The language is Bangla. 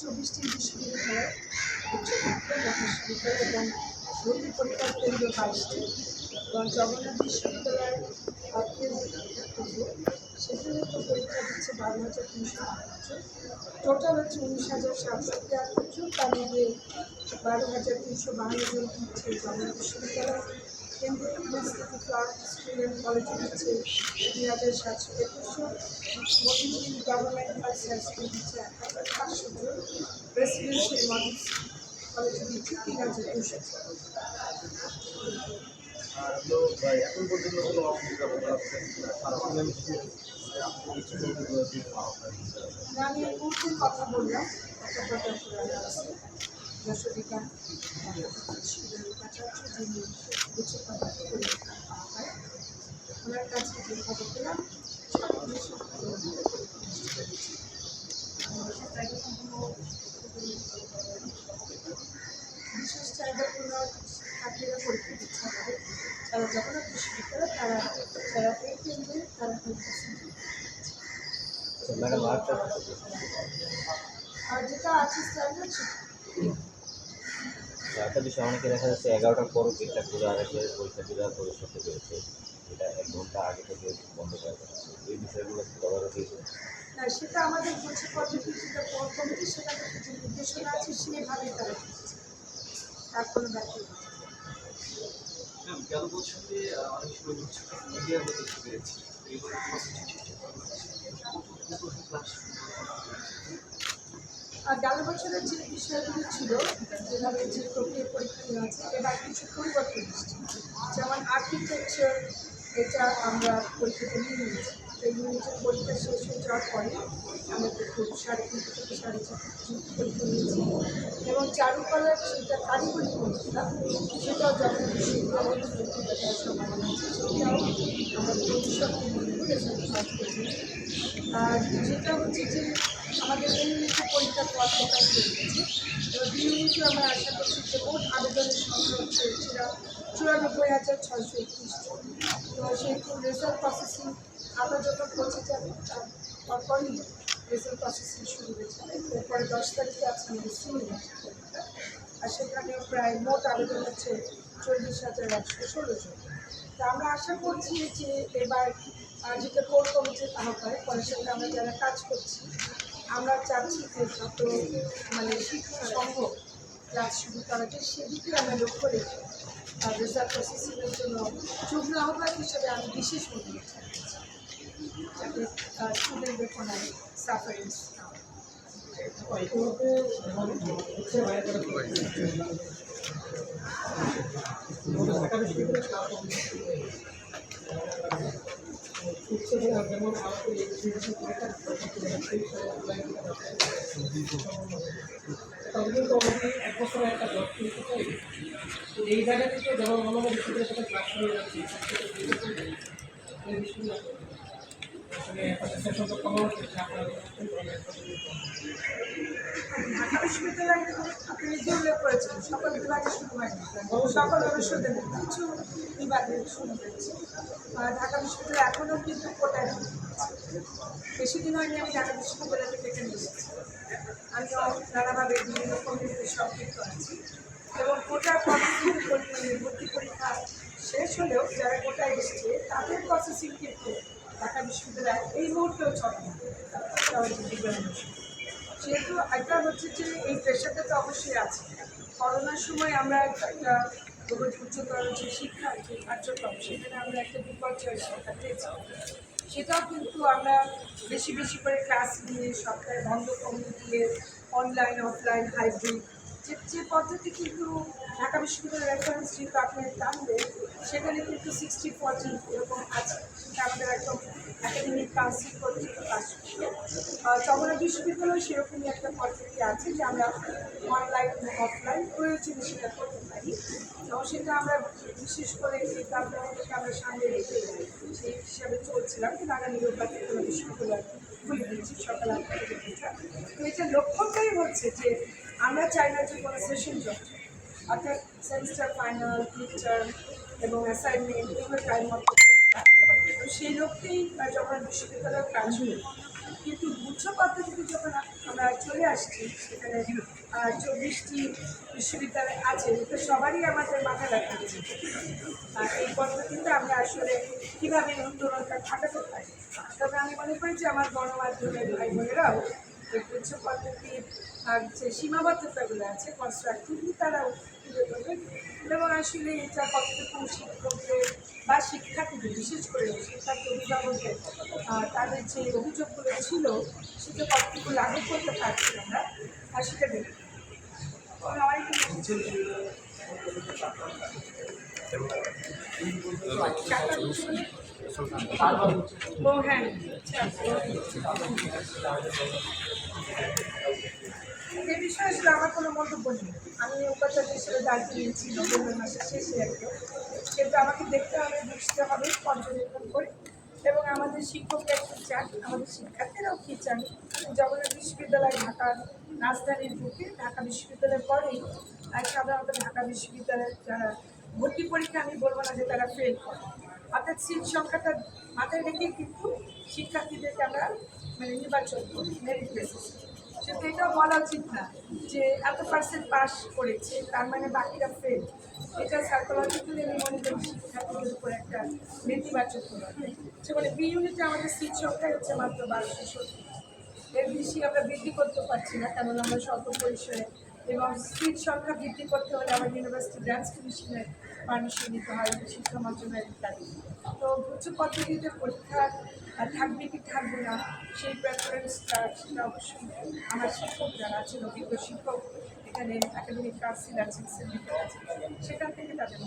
চব্বিশটি বিশ্ববিদ্যালয় উচ্চশিক্ষা মহাবিশ্ববিদ্যালয় এবং ভর্তি পরীক্ষার কেন্দ্র বাইশটি এবং জগন্নাথ বিশ্ববিদ্যালয়ের সেখানে তো পরীক্ষা দিচ্ছে বারো হাজার তিনশো টোটাল হচ্ছে উনিশ হাজার সাতশো তিয়াত্তর জন। তার মধ্যে বারো হাজার তিনশো বাহান্ন জন হচ্ছে জগন্নাথ বিশ্ববিদ্যালয়। কেন্দ্রীয় ইউনিভার্সিটি ক্লার্ক স্টুডেন্ট কলেজে হচ্ছে দুই হাজার সাতশো একুশ জন Motijheel government girls high school দিচ্ছে এক হাজার পাঁচশো জন রেসিডেন্সিয়াল মডেলস কলেজে দিচ্ছে এখন পর্যন্ত কোনো হচ্ছে আমি এই কথা বললাম কথা যশোবিজ্ঞান উপাচার্য যিনি ওনার কাছে যে খবর পেলাম বিশেষ চাহিদাপূর্ণ ছাত্রীরা পরীক্ষা দিচ্ছে আমাদের যারা জগন্নাথ বিশ্ববিদ্যালয় তারা যারা এই কেন্দ্রে তারা পরীক্ষা ম্যাডাম আরেকটা আর যেটা আছে স্ট্যান্ডার্ড একটা বিষয় অনেকে দেখা যাচ্ছে? এগারোটার পরও গেটটা খুলে আরেকে পরীক্ষা দিলে আর প্রবেশ করতে পেরেছে এটা এক ঘণ্টা আগে থেকে বন্ধ করে দেওয়া হচ্ছে। এই বিষয়গুলো তদারকি না সেটা আমাদের বলছে পদ্ধতি যেটা কোর কমিটি সেটা নির্দেশনা আছে সেভাবে তারা তার কোনো ব্যাপার নেই। গেল বছরে অনেক সময় হচ্ছে মিডিয়ার মধ্যে পেরেছি এইবার ক্লাস গেল বছরের যে বিষয়গুলো ছিল, যেভাবে যে প্রক্রিয়া পরীক্ষা নেওয়া আছে এবার কিছু পরিবর্তন এসেছে। যেমন আর্কিটেকচার এটা আমরা পরীক্ষাতে নিয়ে নিয়েছি। এই ইউনিটের পরীক্ষা শেষ হয়ে যাওয়ার পরে আমরা একটু সাড়ে তিনটে থেকে সাড়ে চারটে পরীক্ষা নিয়েছি। এবং চারুকলার সেটা কারিগরি পরীক্ষা, সেটাও যখন বিশ্ববিদ্যালয়ে ভর্তি দেওয়ার সম্ভাবনা আছে সেটাও আমরা ভবিষ্যৎ আর যেটা হচ্ছে যে আমাদের এই পরীক্ষা প্রকাশ করেছে এবার দুই আমরা আশা করছি যে মোট আবেদনের সংখ্যা হচ্ছে চুরা- চুরানব্বই হাজার ছয়শো একত্রিশ জন। তো সেহেতু রেজাল্ট প্রসেসিং আমরা যখন পৌঁছে যাবে, তার তারপরই রেজাল্ট প্রসেসিং শুরু হয়ে যাবে। এরপরে দশ তারিখে আছে আমাদের সিনিয়র আর সেখানে প্রায় মোট আবেদন হচ্ছে চল্লিশ হাজার একশো ষোলো জন। তা আমরা আশা করছি যে এবার যেটা কোর কমিটির আহ্বায় পরে আমরা যারা কাজ করছি আমরা চাচ্ছি যে যত মানে শিক্ষা সম্ভব ক্লাস শুরু করা যায় সেদিকে আমরা লক্ষ্য রেখে রেজাল্ট প্রসেসিংয়ের জন্য যুগ্ম আহ্বায়ক হিসেবে আমি বিশেষ অনুরোধ জানাচ্ছি যাতে স্টুডেন্টদের কোনো সাফারিংস না হয়। ততদিন তো অলরেডি এক একটা জব করতে চাই তো এই জায়গা থেকে যখন আমাদের সাথে ক্লাস হয়ে যাচ্ছে বিশ্ববিদ্যালয় ঢাকা বিশ্ববিদ্যালয় এখনও কিন্তু কোটায় বেশি দিন হয়নি আমি ঢাকা বিশ্ববিদ্যালয় থেকে এখানে এসেছি আমিও নানাভাবে বিভিন্ন কমিটিতে সম্পৃক্ত আছি এবং কোটার পরীক্ষা ভর্তি পরীক্ষা শেষ হলেও যারা কোটায় এসেছে, তাদের প্রসেসিং কিন্তু ঢাকা বিশ্ববিদ্যালয় এই মুহূর্তেও চলে না। তারা হচ্ছে বিজ্ঞান অনুষদ। সেহেতু একটা হচ্ছে যে এই প্রেশারটা তো অবশ্যই আছে। করোনার সময় আমরা একটা উচ্চতর যে শিক্ষা, যে কার্যক্রম সেখানে আমরা একটা বিপর্যয় শিক্ষা পেয়েছি। সেটাও কিন্তু আমরা বেশি বেশি করে ক্লাস নিয়ে সপ্তাহে বন্ধ কমিয়ে দিয়ে অনলাইন অফলাইন হাইব্রিড যে যে পদ্ধতি কিন্তু ঢাকা বিশ্ববিদ্যালয়ের রেফারেন্স আপনি টানবে, সেখানে কিন্তু সিক্সটি ফর্টি এরকম আছে। সেটা আমাদের একদম একাডেমিক কাউন্সিল কর্তৃক কাজ চমনা বিশ্ববিদ্যালয় সেরকমই একটা পদ্ধতি আছে যে আমরা অনলাইন অফলাইন প্রয়োজনে সেটা করতে পারি। এবং সেটা আমরা বিশেষ করে এই প্রাপ্তকে আমরা সামনে রেখে সেই হিসাবে চলছিলাম। কিন্তু আগামী রোববার কোনো বিশ্ববিদ্যালয় খুলে দিয়েছি। সকাল আটটা তো এটা লক্ষ্যটাই হচ্ছে যে আমরা চাই না যে কোনো সেশন জট অর্থাৎ সেমিস্টার ফাইনাল পিকচার এবং অ্যাসাইনমেন্ট এগুলো টাইম মতো তো সেই আহ, যখন বিশ্ববিদ্যালয়ের কাজ হলো কিন্তু উচ্চ পদ্ধতিতে যখন আমরা চলে আসছি সেখানে চব্বিশটি বিশ্ববিদ্যালয় আছে তো সবারই আমাদের মাথায় রাখা উচিত এই পদ্ধতিতে আমরা আসলে কীভাবে উন্নয়নটা ঘটাতে পারি? তবে আমি মনে করি যে আমার গণমাধ্যমের ভাই বোনেরাও এই উচ্চ পদ্ধতির যে সীমাবদ্ধতাগুলো আছে কনস্ট্রাকটিভলি তারাও তুলে ধরবেন এবং আসলে এটা কতটুকু শিক্ষকদের বা শিক্ষার্থীদের, বিশেষ করে শিক্ষার্থী অভিভাবকদের তাদের যে অভিযোগগুলো ছিল, সেটা কতটুকু লাগু করতে পারছি আমরা আর সেটা দেখি ও হ্যাঁ এই বিষয়ে আসলে আমার কোনো মন্তব্য নেই। আমি উপাচার্য হিসেবে দায়িত্ব নিয়েছি নভেম্বর মাসের শেষে একদম কিন্তু আমাকে দেখতে হবে, বুঝতে হবে, পর্যবেক্ষণ করে। এবং আমাদের শিক্ষকরা কী চান, আমাদের শিক্ষার্থীরাও কী চান? জগন্নাথ বিশ্ববিদ্যালয় ঢাকার রাজধানীর বুকে, ঢাকা বিশ্ববিদ্যালয়ের পরেই সাধারণত ঢাকা বিশ্ববিদ্যালয়ের যারা ভর্তি পরীক্ষা, আমি বলব না যে তারা ফেল করে। অর্থাৎ সিট সংখ্যাটা মাথায় রেখে কিন্তু শিক্ষার্থীদেরকে আমরা মানে নির্বাচন করি মেরিট বেসিস বলা উচিত না যে এত পার্সেন্ট পাস করেছে, তার মানে বাকিরা ফেল এটা সাইকোলজিক্যালি আমি মনে করি শিক্ষার্থীদের উপর একটা নেতিবাচক প্রভাব। সেখানে বি ইউনিটে আমাদের সিট সংখ্যাই হচ্ছে মাত্র বারোশো সত্তর। এর বেশি আমরা বৃদ্ধি করতে পারছি না কারণ আমরা স্বল্প পরিসরে এবং সিট সংখ্যা বৃদ্ধি করতে হলে আমার ইউনিভার্সিটি গ্রান্টস কমিশনের পারমিশন নিতে হয়, শিক্ষা মন্ত্রণালয়ের তো উচ্চ পদ্ধতিতে পরীক্ষা থাকবে কি না সেই প্রেফারেন্সটা সেটা অবশ্যই আমার শিক্ষক যারা আছেন, অভিজ্ঞ শিক্ষক, এখানে একাডেমিক কাউন্সিল আছেন সেখান থেকে তাদের